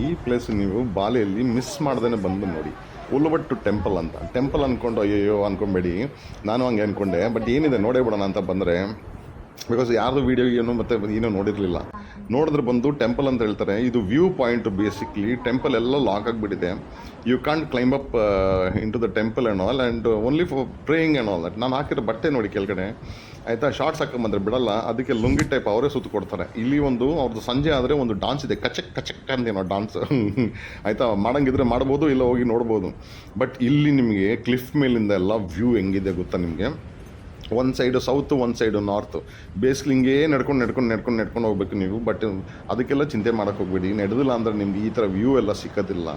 ಈ ಪ್ಲೇಸ್ ನೀವು ಬಾಲಿಯಲ್ಲಿ ಮಿಸ್ ಮಾಡ್ದೇ ಬಂದು ನೋಡಿ. ಉಲ್ಲುಬಟ್ಟು ಟೆಂಪಲ್ ಅಂತ. ಟೆಂಪಲ್ ಅಂದ್ಕೊಂಡು ಅಯ್ಯೋ ಅಂದ್ಕೊಂಬೇಡಿ ನಾನು ಹಂಗೆ ಅಂದ್ಕೊಂಡೆ ಬಟ್ ಏನಿದೆ, ನೋಡೇ ಬಿಡೋಣ ಅಂತ ಬಂದರೆ ಬಿಕಾಸ್ ಯಾರ್ದು ವೀಡಿಯೋ ಏನು ಮತ್ತೆ ಏನು ನೋಡಿರಲಿಲ್ಲ. ನೋಡಿದ್ರೆ ಬಂದು ಟೆಂಪಲ್ ಅಂತ ಹೇಳ್ತಾರೆ. ಇದು ವ್ಯೂ ಪಾಯಿಂಟ್ ಬೇಸಿಕ್ಲಿ ಟೆಂಪಲ್ ಎಲ್ಲ ಲಾಕ್ ಆಗಿಬಿಟ್ಟಿದೆ. You can't climb up into the temple and all and only for praying and all that ನಾನು ಹಾಕಿರೋ ಬಟ್ಟೆ ನೋಡಿ ಕೆಳಗಡೆ. ಆಯಿತಾ? ಶಾರ್ಟ್ಸ್ ಹಾಕೊಂಬಂದ್ರೆ ಬಿಡಲ್ಲ. ಅದಕ್ಕೆ ಲುಂಗಿ ಟೈಪ್ ಅವರೇ ಸುತ್ತು ಕೊಡ್ತಾರೆ. ಇಲ್ಲಿ ಒಂದು ಅವ್ರದ್ದು ಸಂಜೆ ಆದರೆ ಒಂದು ಡಾನ್ಸ್ ಇದೆ. ಕಚಕ್ ಕಚಕ್ ಅಂದೇನೋ ಡಾನ್ಸ್ ಆಯಿತಾ? ಮಾಡಂಗಿದ್ರೆ ಮಾಡ್ಬೋದು, ಇಲ್ಲ ಹೋಗಿ ನೋಡ್ಬೋದು. ಬಟ್ ಇಲ್ಲಿ ನಿಮಗೆ ಕ್ಲಿಫ್ ಮೇಲಿಂದ ಎಲ್ಲ ವ್ಯೂ ಹೆಂಗಿದೆ ಗೊತ್ತಾ ನಿಮಗೆ? ಒಂದು side south one side north ಬೇಸಿಗೆ ಹಿಂಗೇ ನಡ್ಕೊಂಡು ನಡ್ಕೊಂಡು ನಡ್ಕೊಂಡು ನಡ್ಕೊಂಡು ಹೋಗ್ಬೇಕು ನೀವು. ಬಟ್ ಅದಕ್ಕೆಲ್ಲ ಚಿಂತೆ ಮಾಡೋಕೆ ಹೋಗ್ಬೇಡಿ. ನಡೆದಿಲ್ಲ ಅಂದರೆ ನಿಮ್ಗೆ ಈ ಥರ ವ್ಯೂ ಎಲ್ಲ ಸಿಕ್ಕೋದಿಲ್ಲ.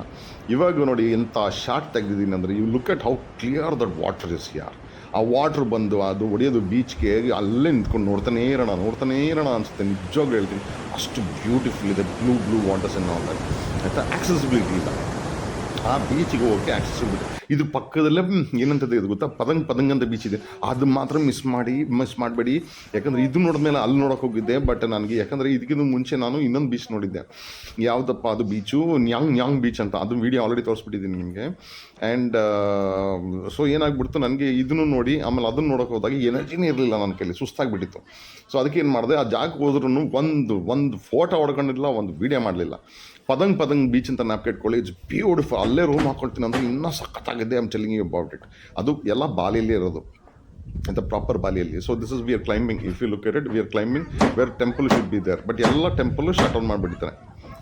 ಇವಾಗ ನೋಡಿ ಎಂಥ ಶಾರ್ಟ್ ತೆಗೆದಿದ್ದೀನಿ ಅಂದರೆ you look at how clear that water is ಯಾರ್ ಆ ವಾಟ್ರ್ ಬಂದು, ಅದು ಹೊಡೆಯೋದು ಬೀಚ್ಗೆ ಅಲ್ಲೇ ನಿಂತ್ಕೊಂಡು ನೋಡ್ತಾನೇ ಇರೋಣ ನೋಡ್ತಾನೇ ಇರೋಣ ಅನಿಸುತ್ತೆ. ನಿಜವಾಗ್ಲೂ ಹೇಳ್ತೀನಿ. ಅಷ್ಟು ಬ್ಯೂಟಿಫುಲ್ ಇದೆ. ಬ್ಲೂ ಬ್ಲೂ ವಾಟರ್ಸ್ ಅನ್ನೋ ಆಯಿತಾ? ಆಕ್ಸೆಸಿಬಿಲಿಟಿ ಇಲ್ಲ. ಆ ಬೀಚಿಗೆ ಹೋಗೋಕ್ಕೆ ಆಕ್ಸೆಸಿಬಿಲಿಟಿ ಇದು ಪಕ್ಕದಲ್ಲೇ ಏನಂತದ್ದು ಏನಂತದೆ ಇದು ಗೊತ್ತಾ? ಪದಂಗ್ ಪದಂಗ್ ಅಂತ ಬೀಚ್ ಇದೆ ಅದು ಮಾತ್ರ ಮಿಸ್ ಮಾಡಿ ಮಿಸ್ ಮಾಡಬೇಡಿ. ಯಾಕಂದರೆ ಇದು ನೋಡಿದ ಮೇಲೆ ಅಲ್ಲಿ ನೋಡೋಕೆ ಹೋಗಿದ್ದೆ ಬಟ್ ನನಗೆ ಯಾಕಂದರೆ ಇದಕ್ಕಿಂತ ಮುಂಚೆ ನಾನು ಇನ್ನೊಂದು ಬೀಚ್ ನೋಡಿದ್ದೆ. ಯಾವುದಪ್ಪ ಅದು ಬೀಚು ನ್ಯಾಂಗ್ ನ್ಯಾಂಗ್ ಬೀಚ್ ಅಂತ. ಅದು ವೀಡಿಯೋ ಆಲ್ರೆಡಿ ತೋರಿಸ್ಬಿಟ್ಟಿದ್ದೀನಿ ನಿಮಗೆ. ಆ್ಯಂಡ್ ಸೊ ಏನಾಗ್ಬಿಡ್ತು, ನನಗೆ ಇದನ್ನು ನೋಡಿ, ಆಮೇಲೆ ಅದನ್ನು ನೋಡೋಕೆ ಹೋದಾಗ ಎನರ್ಜಿನೇ ಇರಲಿಲ್ಲ ನನ್ನ ಕೈಲಿ. ಸುಸ್ತಾಗಿಬಿಟ್ಟಿತ್ತು. ಸೊ ಅದಕ್ಕೆ ಏನು ಮಾಡಿದೆ, ಆ ಜಾಗಕ್ಕೆ ಹೋದ್ರೂ ಒಂದು ಒಂದು ಫೋಟೋ ಹೊಡ್ಕೊಂಡಿಲ್ಲ ಒಂದು ವೀಡಿಯೋ ಮಾಡಲಿಲ್ಲ. ಪದಂಗ್ ಪದಂಗ್ ಬೀಚ್ ಅಂತ ನಾಪ್ಕೆಟ್ಕೊಳ್ಳಿ ಇಟ್ಸ್ ಬ್ಯೂಟಿಫುಲ್ ಅಲ್ಲೇ ರೂಮ್ ಹಾಕ್ಕೊಳ್ತೀನಿ ಅಂದ್ರೆ ಇನ್ನೂ ಸಖತ್ತಾಗಿದೆ I'm telling you about it ಅದು ಎಲ್ಲ ಬಾಲಿಯಲ್ಲಿ ಇರೋದು. ಅಂತ proper ಬಾಲಿಯಲ್ಲಿ. So this is we are climbing if you look at it we are climbing where temple should be there but ಎಲ್ಲ ಟೆಂಪಲ್ ಶಟ್ ಡೌನ್ ಮಾಡಿಬಿಡ್ತಾರೆ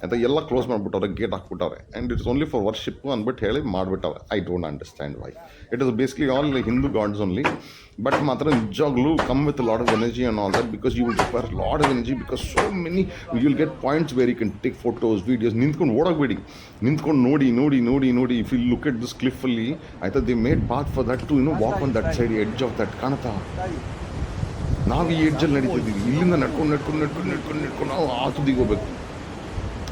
ಅಂತ ಎಲ್ಲ ಕ್ಲೋಸ್ ಮಾಡಿಬಿಟ್ಟವ್ರೆ gate ಹಾಕ್ಬಿಟ್ಟವ್ರೆ. And it's only for worship ಅಂದ್ಬಿಟ್ಟು ಹೇಳಿ ಮಾಡಿಬಿಟ್ಟವ್ರೆ. I don't understand why it is basically all Hindu gods only but ಮಾತ್ರ ನಿಜವಾಗ್ಲೂ come with lot of energy and all that because you will require lot of energy because so many you will get points very can take photos videos ನಿಂತ್ಕೊಂಡು ಓಡೋಗ್ಬೇಡಿ. ನಿಂತ್ಕೊಂಡು ನೋಡಿ ನೋಡಿ ನೋಡಿ ನೋಡಿ if you look at this ಕ್ಲಿಫಲ್ಲಿ ಆಯ್ತಾ the made path for that to no walk on that side edge of that ಕಾಣ್ತಾ ನಾವು ಈ ಎಡ್ಜಲ್ಲಿ ನಡೀತಿದ್ದೀವಿ. ಇಲ್ಲಿಂದ ನಡ್ಕೊಂಡು ನಡ್ಕೊಂಡು ನಡ್ಕೊಂಡು ನಡ್ಕೊಂಡು ನಡ್ಕೊಂಡು, ನಾವು ಆ ತುದಿಗೆ ಹೋಗ್ಬೇಕು.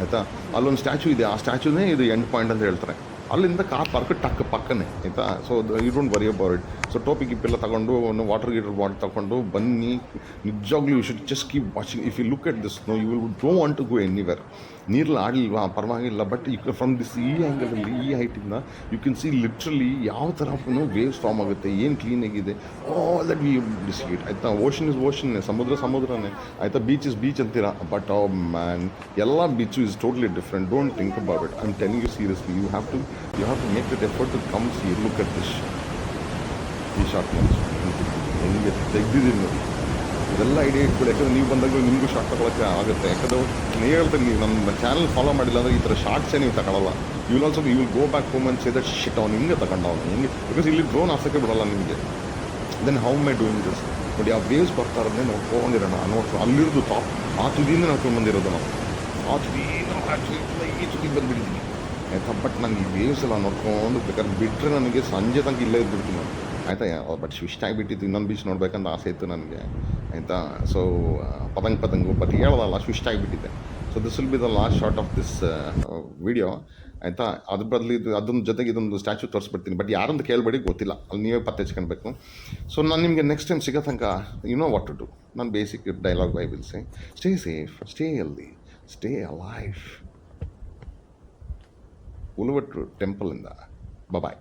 ಆಯಿತಾ ಅಲ್ಲೊಂದು ಸ್ಟ್ಯಾಚು ಇದೆ, ಆ ಸ್ಟ್ಯಾಚುನೇ ಇದು ಎಂಡ್ ಪಾಯಿಂಟ್ ಅಂತ ಹೇಳ್ತಾರೆ. ಅಲ್ಲಿಂದ ಕಾರ್ ಪಾರ್ಕ್ ಟಕ್ ಪಕ್ಕನೇ, ಆಯಿತಾ? So you don't worry about it so ಟೋಪಿ ಗಿಪ್ಪೆಲ್ಲ ತಗೊಂಡು, ಒಂದು ವಾಟರ್ ಗೀಟರ್ ಬಾಟ್ ತಗೊಂಡು ಬನ್ನಿ. ನಿಜವಾಗ್ಲೂ you should just keep watching if you look at this no you will do want to go anywhere ನೀರಲ್ಲಿ ಆಡಲಿಲ್ವಾ? ಪರವಾಗಿಲ್ಲ. ಬಟ್ ಯು ಫ್ರಮ್ ದಿಸ್ ಈ ಆ್ಯಂಗಲಲ್ಲಿ ಈ ಹೈಟಿಂದ ಯು ಕ್ಯಾನ್ ಸಿ ಲಿಟ್ರಲಿ ಯಾವ ಥರ ವೇವ್ಸ್ ಫಾರ್ಮ್ ಆಗುತ್ತೆ, ಏನು ಕ್ಲೀನ್ ಆಗಿದೆ ಆಲ್ ದಟ್ ವಿ ಡಿಸಿಟ್ ಆಯಿತಾ? ಓಷನ್ ಇಸ್ ಓಷನ್ ಸಮುದ್ರ ಸಮುದ್ರನೇ. ಆಯಿತಾ? ಬೀಚ್ ಇಸ್ ಬೀಚ್ ಅಂತೀರಾ? ಬಟ್ ಮ್ಯಾನ್ ಎಲ್ಲ beach is totally different don't think about it I'm telling you seriously you have to you have to make that effort to come see look at this ಈ shot ಹೆಂಗೆ ತೆಗ್ದಿದ್ದೀನಿ ಇದೆಲ್ಲ idea ಇಟ್ಬಿಡಿ ಯಾಕಂದ್ರೆ ನೀವು ಬಂದಾಗ ನಿಮಗೂ short ತಗೊಳಕ್ಕೆ ಆಗುತ್ತೆ ಯಾಕಂದ್ರೆ ನೀವು ಹೇಳ್ತೀನಿ ನೀವು ನಮ್ಮ ಚಾನಲ್ ಫಾಲೋ ಮಾಡಿಲ್ಲ ಅಂದರೆ ಈ ಥರ ಶಾರ್ಟ್ಸೇ ನೀವು ತಗೊಳ್ಳಲ್ಲ you will also you will go back home and say that shit ಅವ್ನು ಹಿಂಗೆ ತಗೊಂಡ ಅವನು. ಹಿಂಗೆ ಬಿಕಾಸ್ ಇಲ್ಲಿ ಡ್ರೋನ್ ಹಾಸೋಕ್ಕೆ ಬಿಡಲ್ಲ ನಿಮಗೆ. Then how my doing this ನೋಡಿ ಆ ವೇವ್ಸ್ ಬರ್ತಾ ಇರೋದನ್ನೇ ನೋಡ್ಕೊಂಡಿರೋಣ ನೋಡ್ಕೊಂಡು ಅಲ್ಲಿರೋದು ಟಾಪ್ ಆ ತುದಿಯಿಂದ ನೋಡ್ಕೊಂಡು ಬಂದಿರೋದು ನಾವು. ಆ ತುದಿಯಿಂದ ಆ ತುದಿಯಿಂದ ಈ ತುದಿಗೆ ಬಂದುಬಿಟ್ಟಿದ್ದೀನಿ. ಆಯಿತಾ? ಬಟ್ ನನಗೆ ಏನು ಸಲ ನೋಡ್ಕೊಂಡು ಬೇಕಾದ್ರೆ ಬಿಟ್ಟರೆ ನನಗೆ ಸಂಜೆ ತನಕ ಇಲ್ಲೇ ಇದ್ಬಿಡ್ತೀನಿ ನಾನು. ಆಯಿತಾ? ಬಟ್ ಇಷ್ಟ ಆಗಿಬಿಟ್ಟಿತ್ತು, ಇನ್ನೊಂದು ಬೀಚ್ ನೋಡ್ಬೇಕಂತ ಆಸೆ ಇತ್ತು ನನಗೆ. ಆಯಿತಾ? ಸೊ ಪತಂಗ್ ಪತಂಗು ಬಟ್ ಹೇಳೋದಲ್ಲ ಇಷ್ಟ ಆಗಿಬಿಟ್ಟಿದೆ. So this will be the last shot of this video ಆಯಿತಾ? ಅದ್ರ ಬದಲು ಇದು ಅದೊಂದು ಜೊತೆಗೆ ಇದೊಂದು ಸ್ಟ್ಯಾಚು ತೋರಿಸ್ಬಿಡ್ತೀನಿ. ಬಟ್ ಯಾರಂತ ಕೇಳಬೇಡಿ, ಗೊತ್ತಿಲ್ಲ. ಅಲ್ಲಿ ನೀವೇ ಪತ್ತೆ ಹಚ್ಕೊಳ್ಬೇಕು ಸೊ ನಾನು ನಿಮಗೆ ನೆಕ್ಸ್ಟ್ ಟೈಮ್ ಸಿಗೋ ತನಕ you know what to do ನಾನು basic dialogue bye will say stay safe stay stay alive Uluwatu temple ఇందా? బాయ్